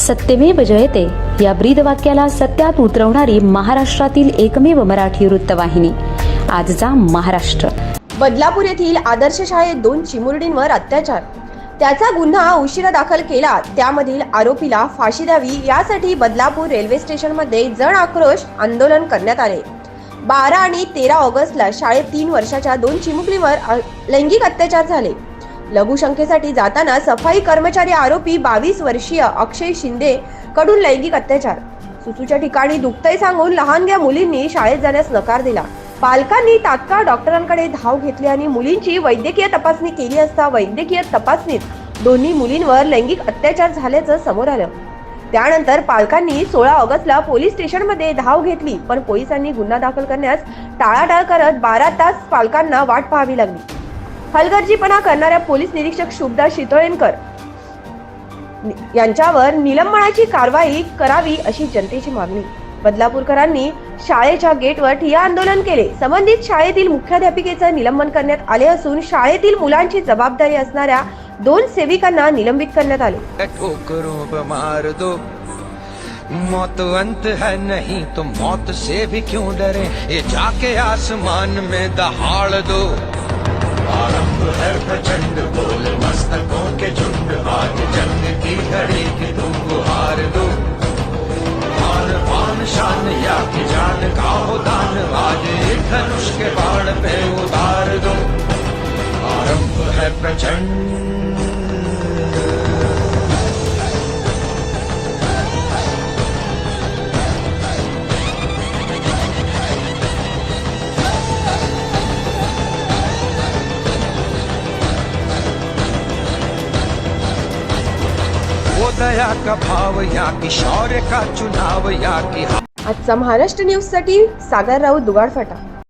सत्यमेव जयते. या ब्रीद वाक्याला सत्यात उतरवणारी महाराष्ट्रातील एकमेव मराठी वृत्तवाहिनी. आजचा महाराष्ट्र. बदलापूर येथील आदर्श शाळेत दोन चिमुरडींवर अत्याचार. त्याचा गुन्हा उशिरा दाखल केला त्यामधील आरोपीला फाशी द्यावी यासाठी बदलापूर रेल्वे स्टेशनमध्ये जण आक्रोश आंदोलन करण्यात आले. बारा आणि तेरा ऑगस्टला शाळेत तीन वर्षाच्या दोन चिमुकलीवर लैंगिक अत्याचार झाले. लघुशंकेसाठी जाताना सफाई कर्मचारी आरोपी बावीस वर्षीय अक्षय शिंदे कडून लैंगिक अत्याचार. सुसूच्या ठिकाणी दुखतय सांगून लहानग्या मुलींनी शाळेत जाण्यास नकार दिला. पालकांनी तात्काळ डॉक्टरांकडे धाव घेतली आणि मुलींची वैद्यकीय तपासणी केली असता वैद्यकीय तपासणीत दोन्ही मुलींवर लैंगिक अत्याचार झाल्याचं समोर आलं. त्यानंतर पालकांनी सोळा ऑगस्टला पोलीस स्टेशनमध्ये धाव घेतली पण पोलिसांनी गुन्हा दाखल करण्यास टाळाटाळ करत बारा तास पालकांना वाट पाहावी लागली. हलगर्जीपणा करणाऱ्या पोलीस निरीक्षक शुभदा शितोळेनकर यांच्यावर निलंबनाची कारवाई करावी अशी जनतेची मागणी. बदलापूरकरांनी शाळेच्या गेटवर ठिया आंदोलन केले. संबंधित शाळेतील मुख्याध्यापिकेचं निलंबन करण्यात आले असून शाळेतील मुलांची जबाबदारी असणाऱ्या दोन सेविकांना निलंबित करण्यात आले. मौत अंत है नहीं तो मौत से भी क्यों डरे? ये जाके आसमान में दहाड़ दो। आरंभ है प्रचंड बोल मस्तकों के झुंड आज जंग की घड़ी की तुम हार दो। आन पान शान या की जान का हो दान आज एक धनुष के बाण पे उतार दो। आरंभ है प्रचंड दया का भाव या की शौर्य का चुनाव या की आजचा महाराष्ट्र न्यूजसाठी सागर राऊत दुगाडफाटा.